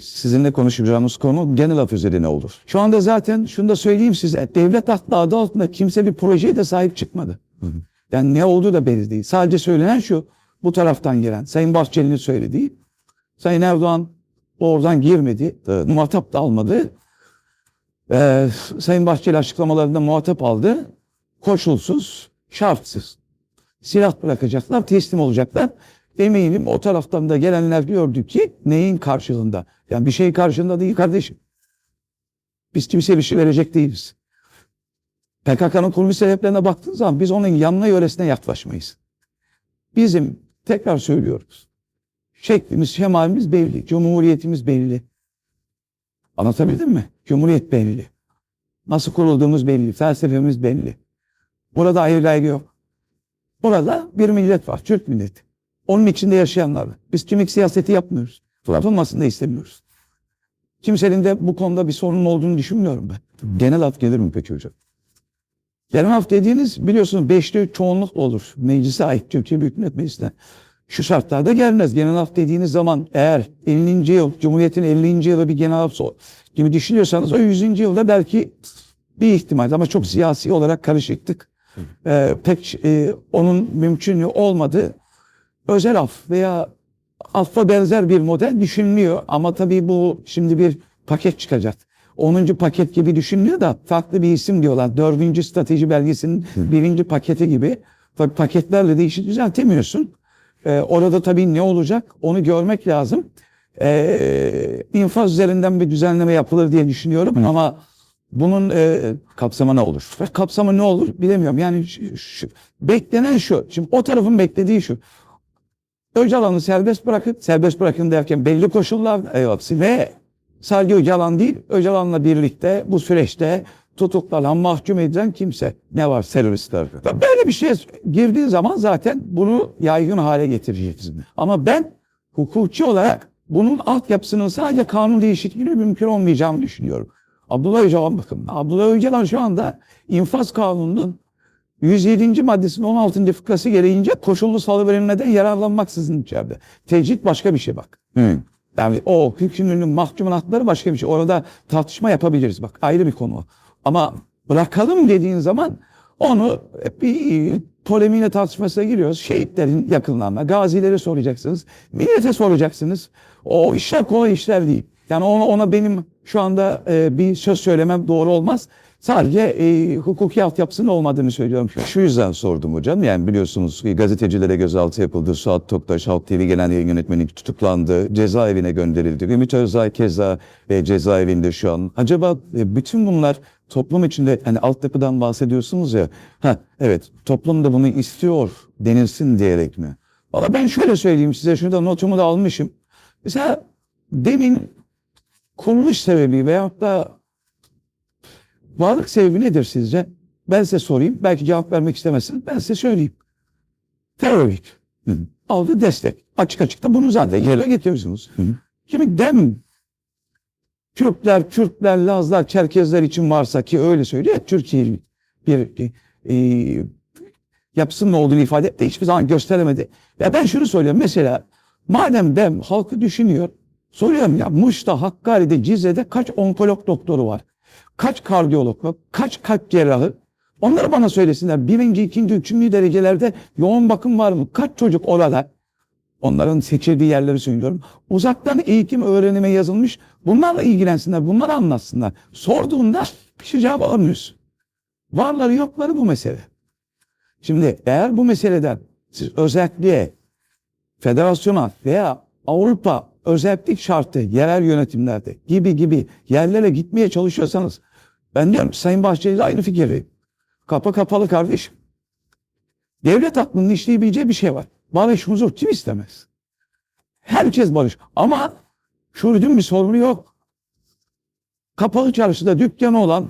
Sizinle konuşacağımız konu genel af üzerine olur. Şu anda zaten şunu da söyleyeyim size. Devlet hattı adı altında kimse bir projeye de sahip çıkmadı. Yani ne olduğu da belli değil. Sadece söylenen şu. Bu taraftan gelen Sayın Bahçeli'nin söylediği. Sayın Erdoğan oradan girmedi. Muhatap da almadı. Ee, Sayın Bahçeli açıklamalarında muhatap aldı. Koşulsuz, şartsız. Silah bırakacaklar, teslim olacaklar. Eminim o taraftan da gelenler gördü ki neyin karşılığında? Yani bir şey karşılığında değil kardeşim. Biz kimseye bir şey verecek değiliz. PKK'nın kuruluş sebeplerine baktığın zaman biz onun yanına yöresine yaklaşmayız. Bizim tekrar söylüyoruz. Şeklimiz, şemalimiz belli. Cumhuriyetimiz belli. Anlatabildim mi? Cumhuriyet belli. Nasıl kurulduğumuz belli. Felsefemiz belli. Burada ayrı yok. Burada bir millet var. Türk milleti. Onun içinde yaşayanlar. Biz kimlik siyaseti yapmıyoruz. Yapılmasını da istemiyoruz. Kimsenin de bu konuda bir sorun olduğunu düşünmüyorum ben. Genel af gelir mi peki hocam? Genel af dediğiniz biliyorsunuz beşli çoğunlukla olur. Meclise ait Türkiye Büyük Millet Meclisi'ne. Şu şartlarda gelmez. Genel af dediğiniz zaman eğer 50. yıl, Cumhuriyet'in 50. yılı bir genel af gibi düşünüyorsanız o 100. yılda belki bir ihtimal ama çok siyasi olarak karışıktık. Ee, pek e, onun mümkün olmadı. Özel af veya affa benzer bir model düşünülüyor ama tabii bu şimdi bir paket çıkacak. 10. paket gibi düşünülüyor da farklı bir isim diyorlar. 4. strateji belgesinin birinci paketi gibi. Tabii paketlerle de işi düzeltemiyorsun. Ee, orada tabii ne olacak onu görmek lazım. Ee, infaz üzerinden bir düzenleme yapılır diye düşünüyorum ama bunun e, kapsamı ne olur? Kapsamı ne olur bilemiyorum. Yani şu, şu- beklenen şu. Şimdi o tarafın beklediği şu. Öcalan'ı serbest bırakın, serbest bırakın derken belli koşullar evet, ve sadece Öcalan değil, Öcalan'la birlikte bu süreçte tutuklanan, mahkum edilen kimse. Ne var teröristler? Böyle bir şey girdiği zaman zaten bunu yaygın hale getireceğiz. Ama ben hukuki olarak bunun altyapısının sadece kanun değişikliğiyle mümkün olmayacağını düşünüyorum. Abdullah Öcalan bakın. Abdullah Öcalan şu anda infaz kanununun 107. maddesinin 16. fıkrası gereğince koşullu salıverilmeden yararlanmaksızın içeride. Tecrit başka bir şey bak. Yani o hükümlünün mahkumun hakları başka bir şey. Orada tartışma yapabiliriz. Bak ayrı bir konu. Ama bırakalım dediğin zaman onu bir polemiğine tartışmasına giriyoruz. Şehitlerin yakınlarına, gazileri soracaksınız. Millete soracaksınız. O işler kolay işler değil. Yani ona, ona benim şu anda e, bir söz söylemem doğru olmaz. Sadece e, hukuki altyapısının olmadığını söylüyorum. Şu yüzden sordum hocam. Yani biliyorsunuz gazetecilere gözaltı yapıldı. Suat Toktaş, Halk TV Genel Yayın Yönetmeni tutuklandı. Cezaevine gönderildi. Ümit Özdağ keza e, cezaevinde şu an. Acaba e, bütün bunlar toplum içinde hani altyapıdan bahsediyorsunuz ya. Ha evet toplum da bunu istiyor denilsin diyerek mi? Valla ben şöyle söyleyeyim size şurada notumu da almışım. Mesela demin kuruluş sebebi veyahut da varlık sebebi nedir sizce? Ben size sorayım. Belki cevap vermek istemezsiniz. Ben size söyleyeyim. Terör örgütü. Hı. Aldı destek. Açık açık da bunu zaten yere getiriyorsunuz. Şimdi dem Türkler, Kürtler, Lazlar, Çerkezler için varsa ki öyle söylüyor. Türkiye bir e, yapısının olduğunu ifade etti. Hiçbir zaman gösteremedi. Ve ben şunu söylüyorum. Mesela madem ben halkı düşünüyor. Soruyorum ya Muş'ta, Hakkari'de, Cizre'de kaç onkolog doktoru var? Kaç kardiyolog var? Kaç kalp cerrahı? Onları bana söylesinler. Birinci, ikinci, üçüncü derecelerde yoğun bakım var mı? Kaç çocuk orada? Onların seçildiği yerleri söylüyorum. Uzaktan eğitim öğrenime yazılmış. Bunlarla ilgilensinler, bunları anlatsınlar. Sorduğunda bir şey cevap alamıyorsun. Varları yokları bu mesele. Şimdi eğer bu meseleden siz özelliğe, federasyona veya Avrupa özellik şartı yerel yönetimlerde gibi gibi yerlere gitmeye çalışıyorsanız ben diyorum Sayın Bahçeli aynı fikirdeyim. Kapı kapalı kardeşim. Devlet aklının işleyebileceği bir şey var. Barış, huzur kim istemez? Herkes barış. Ama şuurdun bir sorunu yok. Kapalı çarşıda dükkanı olan,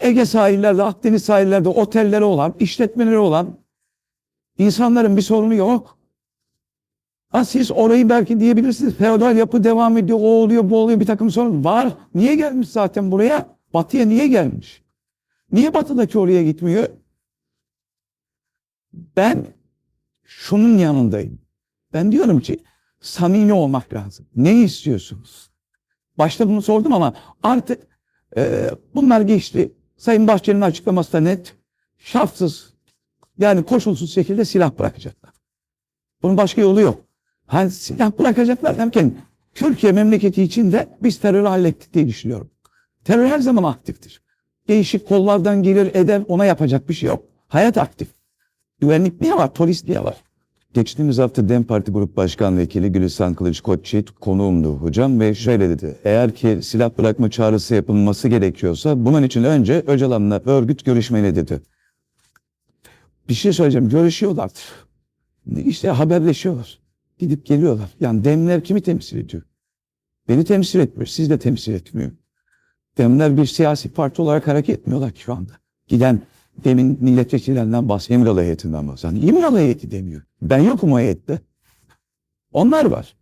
Ege sahillerde, Akdeniz sahillerde otelleri olan, işletmeleri olan insanların bir sorunu yok. Ha siz orayı belki diyebilirsiniz. Feodal yapı devam ediyor, o oluyor, bu oluyor bir takım sorun var. Niye gelmiş zaten buraya? Batıya niye gelmiş? Niye batıdaki oraya gitmiyor? Ben şunun yanındayım. Ben diyorum ki samimi olmak lazım. Ne istiyorsunuz? Başta bunu sordum ama artık e, bunlar geçti. Sayın Bahçeli'nin açıklaması da net. Şartsız yani koşulsuz şekilde silah bırakacaklar. Bunun başka yolu yok. Hani silah bırakacaklar derken Türkiye memleketi için de biz terörü hallettik diye düşünüyorum. Terör her zaman aktiftir. Değişik kollardan gelir eder ona yapacak bir şey yok. Hayat aktif. Güvenlik niye var? Polis niye var? Geçtiğimiz hafta DEM Parti Grup Başkan Vekili Gülistan Kılıç Koçyiğit konuğumdu hocam ve şöyle dedi. Eğer ki silah bırakma çağrısı yapılması gerekiyorsa bunun için önce Öcalan'la örgüt görüşmeli dedi. Bir şey söyleyeceğim. Görüşüyorlardır. İşte haberleşiyorlar. Gidip geliyorlar. Yani demler kimi temsil ediyor? Beni temsil etmiyor. Siz de temsil etmiyor. Demler bir siyasi parti olarak hareket etmiyorlar şu anda. Giden demin milletvekillerinden bahsediyor. İmralı heyetinden bahsediyor. İmralı heyeti demiyor. Ben yokum o heyette. Onlar var.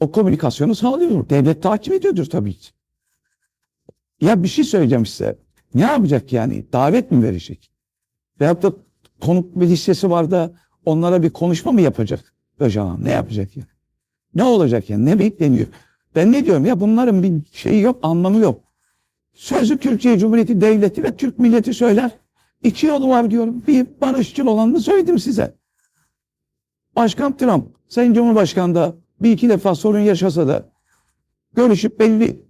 O komünikasyonu sağlıyor. Devlet takip ediyordur tabii ki. Ya bir şey söyleyeceğim size. Ne yapacak yani? Davet mi verecek? Veyahut da konuk bir listesi var da onlara bir konuşma mı yapacak? Öcalan ne yapacak ya? Ne olacak yani? Ne bekleniyor? Ben ne diyorum ya bunların bir şeyi yok, anlamı yok. Sözü Türkiye Cumhuriyeti Devleti ve Türk milleti söyler. İki yolu var diyorum. Bir barışçıl olanını söyledim size. Başkan Trump, Sayın Cumhurbaşkanı da bir iki defa sorun yaşasa da görüşüp belli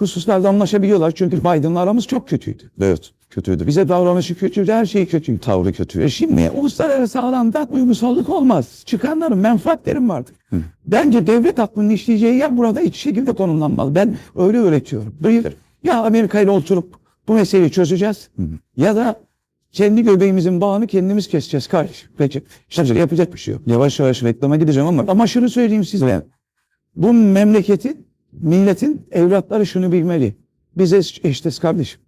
hususlarda anlaşabiliyorlar. Çünkü Biden'la aramız çok kötüydü. Evet kötüydü. Bize davranışı kötüydü, her şey kötüydü. Tavrı kötü. E şimdi uluslararası alanda duygusallık olmaz. Çıkanların menfaatlerim vardır. Hı. Bence devlet aklının işleyeceği yer burada hiç şekilde konumlanmalı. Ben öyle öğretiyorum. Bir, ya Amerika ile oturup bu meseleyi çözeceğiz Hı hı. ya da kendi göbeğimizin bağını kendimiz keseceğiz kardeşim. Peki işte yapacak bir şey yok. Yavaş yavaş reklama gideceğim ama Ama şunu söyleyeyim size. Bu memleketin, milletin evlatları şunu bilmeli. Biz eş- eşitiz kardeşim.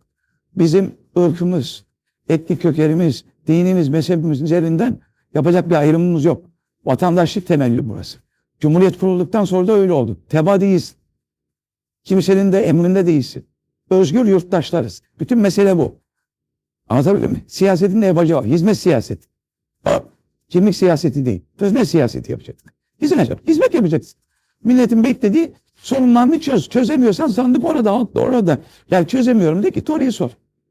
Bizim ırkımız, etnik kökenimiz, dinimiz, mezhebimiz üzerinden yapacak bir ayrımımız yok. Vatandaşlık temelli burası. Cumhuriyet kurulduktan sonra da öyle oldu. Teba değilsin. Kimsenin de emrinde değilsin. Özgür yurttaşlarız. Bütün mesele bu. Anlatabildim mi? Siyasetin de yapacağı var. Hizmet siyaseti. Kimlik siyaseti değil. Hizmet siyaseti yapacaksın. Hizmet, hizmet yapacaksın. Milletin beklediği sorunlarını çöz. Çözemiyorsan sandık orada, halk da orada. Yani çözemiyorum de ki Tory'e sor.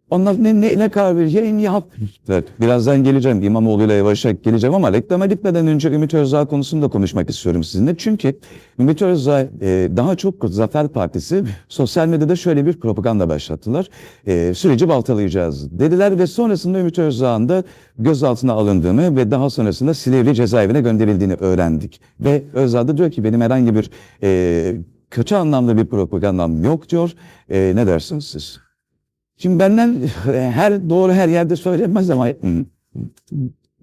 Onlar ne, ne, ne karar vereceğini yap. Evet, birazdan geleceğim. İmamoğlu'yla yavaş yavaş geleceğim ama reklama gitmeden önce Ümit Özdağ konusunda konuşmak istiyorum sizinle. Çünkü Ümit Özdağ e, daha çok Zafer Partisi sosyal medyada şöyle bir propaganda başlattılar. E, süreci baltalayacağız dediler ve sonrasında Ümit Özdağ'ın da gözaltına alındığını ve daha sonrasında Silivri cezaevine gönderildiğini öğrendik. Ve Özdağ da diyor ki benim herhangi bir e, kötü anlamda bir propagandam yok diyor. E, ne dersiniz siz? Şimdi benden her doğru her yerde söylenmez ama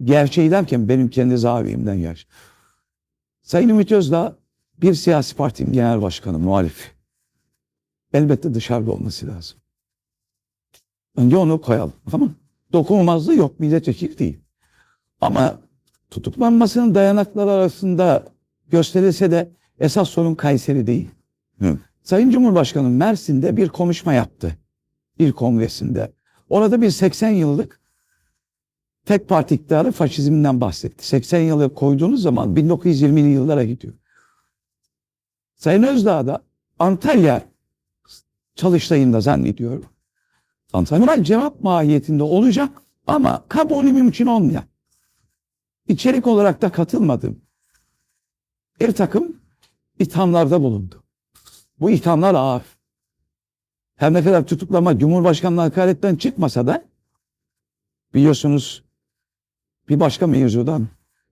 gerçeği derken benim kendi zaviyemden gerçek. Sayın Ümit Özdağ bir siyasi partinin genel başkanı, muhalif. Elbette dışarıda olması lazım. Önce onu koyalım. Tamam Dokunulmazlığı yok. Milletvekili değil. Ama tutuklanmasının dayanakları arasında gösterilse de esas sorun Kayseri değil. Hı. Sayın Cumhurbaşkanı Mersin'de bir konuşma yaptı. Bir kongresinde. Orada bir 80 yıllık tek parti iktidarı faşizmden bahsetti. 80 yılı koyduğunuz zaman 1920'li yıllara gidiyor. Sayın Özdağ da Antalya çalıştayında zannediyorum. Antalya cevap mahiyetinde olacak ama kabulü mümkün olmayan. İçerik olarak da katılmadım. Bir takım ithamlarda bulundu. Bu ithamlar ağır. Her ne kadar tutuklama Cumhurbaşkanlığı hakaretten çıkmasa da biliyorsunuz bir başka mevzudan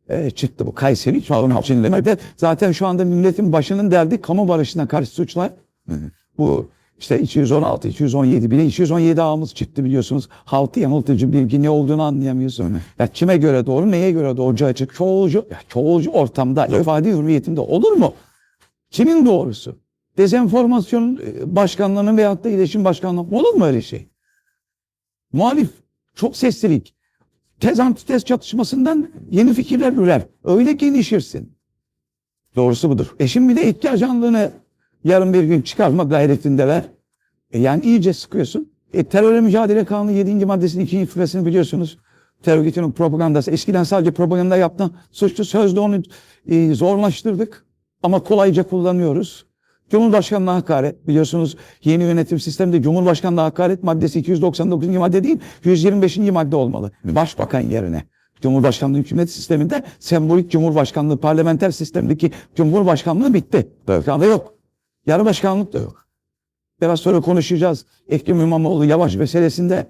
e, çıktı bu. Kayseri çoğun içinde. Zaten şu anda milletin başının derdi kamu barışına karşı suçlar. Hı hı. Bu işte 216, 217 bile 217 ağımız çıktı biliyorsunuz. Halkı yanıltıcı bilgi ne olduğunu anlayamıyorsun. Ya kime göre doğru, neye göre doğru açık. Çoğulcu, ya çoğulcu ortamda ifade hürriyetinde olur mu? Kimin doğrusu? Dezenformasyon e, başkanlığının veyahut da iletişim başkanlığı olur mu öyle şey? Muhalif, çok seslilik. Tez antitez çatışmasından yeni fikirler ürer. Öyle gelişirsin. Doğrusu budur. E şimdi de etki yarın bir gün çıkarma gayretindeler. E yani iyice sıkıyorsun. E terörle mücadele kanunu 7. maddesinin 2. fıkrasını biliyorsunuz. Terör örgütünün propagandası. Eskiden sadece propaganda yaptı. Suçlu sözde onu e, zorlaştırdık. Ama kolayca kullanıyoruz. Cumhurbaşkanlığı hakaret biliyorsunuz yeni yönetim sisteminde Cumhurbaşkanlığı hakaret maddesi 299. madde değil 125. madde olmalı. Başbakan yerine. Cumhurbaşkanlığı hükümet sisteminde sembolik Cumhurbaşkanlığı parlamenter sistemdeki Cumhurbaşkanlığı bitti. Evet. Şu anda yok. Yarı başkanlık da yok. Biraz sonra konuşacağız. Ekrem İmamoğlu yavaş meselesinde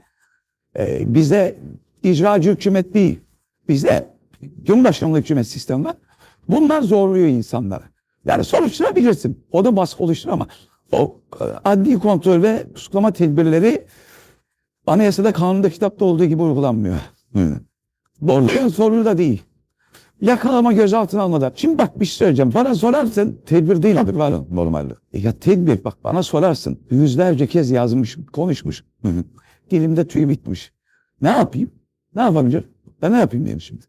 e, bizde icracı hükümet değil. Bizde Cumhurbaşkanlığı hükümet sistemi var. Bunlar zorluyor insanları. Yani soruşturabilirsin. O da baskı oluşturur ama o e, adli kontrol ve tutuklama tedbirleri anayasada kanunda kitapta olduğu gibi uygulanmıyor. Hı. Doğru. Soru da değil. Yakalama gözaltına almadan. Şimdi bak bir şey söyleyeceğim. Bana sorarsın tedbir değil adı var. Normalde. E Ya tedbir bak bana sorarsın. Yüzlerce kez yazmış, konuşmuş. Dilimde tüy bitmiş. Ne yapayım? Ne yapabilirim? Ben ne yapayım diyeyim şimdi.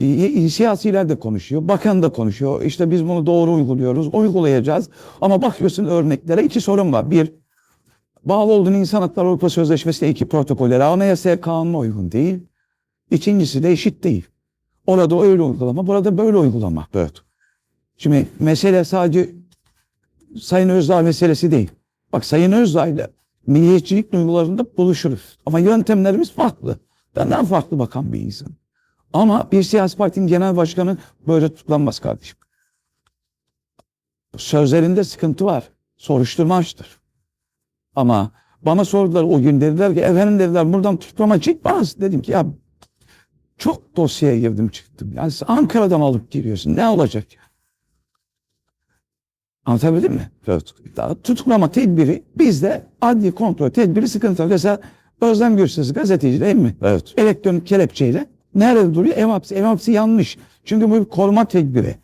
E, e, siyasiler de konuşuyor, bakan da konuşuyor. İşte biz bunu doğru uyguluyoruz, uygulayacağız. Ama bakıyorsun örneklere iki sorun var. Bir, bağlı olduğun İnsan Hakları Avrupa Sözleşmesi'ne iki protokolleri anayasaya kanuna uygun değil. İkincisi de eşit değil. Orada öyle uygulama, burada böyle uygulama. Evet. Şimdi mesele sadece Sayın Özdağ meselesi değil. Bak Sayın Özdağ ile milliyetçilik duygularında buluşuruz. Ama yöntemlerimiz farklı. Benden farklı bakan bir insan. Ama bir siyasi partinin genel başkanı böyle tutuklanmaz kardeşim. Sözlerinde sıkıntı var. Soruşturma açtır. Ama bana sordular o gün dediler ki efendim dediler buradan tutuklama çıkmaz. Dedim ki ya çok dosyaya girdim çıktım. Yani Ankara'dan alıp giriyorsun. Ne olacak? Anlatabildim mi? Evet. Tutuklama tedbiri bizde adli kontrol tedbiri sıkıntı. Mesela Özlem Gürses gazeteci değil mi? Evet. Elektronik kelepçeyle nerede duruyor? Ev hapsi. Ev hapsi yanlış. Çünkü bu bir koruma tedbiri.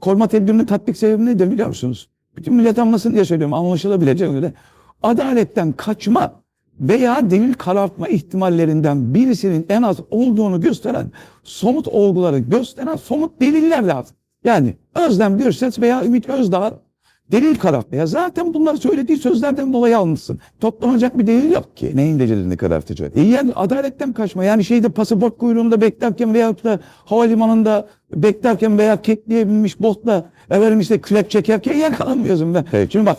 Koruma tedbirinin tatbik sebebi nedir biliyor musunuz? Bütün millet anlasın diye söylüyorum. Anlaşılabilecek öyle. Adaletten kaçma veya delil karartma ihtimallerinden birisinin en az olduğunu gösteren somut olguları gösteren somut deliller lazım. Yani Özlem Gürses veya Ümit Özdağ delil karartmaya zaten bunlar söylediği sözlerden dolayı almışsın. Toplanacak bir delil yok ki. Neyin delilini karartacak? E yani adaletten kaçma. Yani şeyde pasaport kuyruğunda beklerken veya da havalimanında beklerken veya kekliğe binmiş botla efendim işte kürek çekerken yakalanmıyorsun ben. Peki. Şimdi bak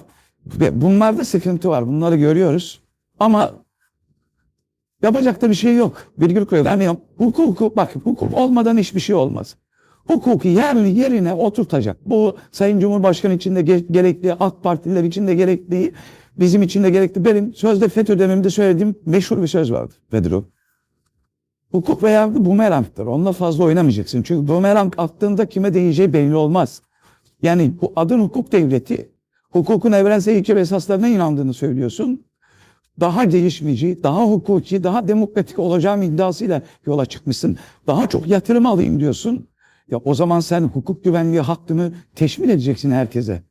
bunlarda sıkıntı var. Bunları görüyoruz. Ama yapacak da bir şey yok. Virgül koyuyor. Yani hukuku bak hukuk olmadan hiçbir şey olmaz. Hukuku yerli yerine oturtacak. Bu Sayın Cumhurbaşkanı için de ge- gerekli, AK Partililer için de gerekli, bizim için de gerekli. Benim sözde FETÖ döneminde söylediğim meşhur bir söz vardı. Nedir o? Hukuk veya bumerangtır. Onunla fazla oynamayacaksın. Çünkü bumerang attığında kime değeceği belli olmaz. Yani bu adın hukuk devleti, hukukun evrensel ilke ve esaslarına inandığını söylüyorsun. Daha gelişmeci, daha hukuki, daha demokratik olacağım iddiasıyla yola çıkmışsın. Daha çok yatırım alayım diyorsun. Ya o zaman sen hukuk güvenliği hakkını teşmil edeceksin herkese.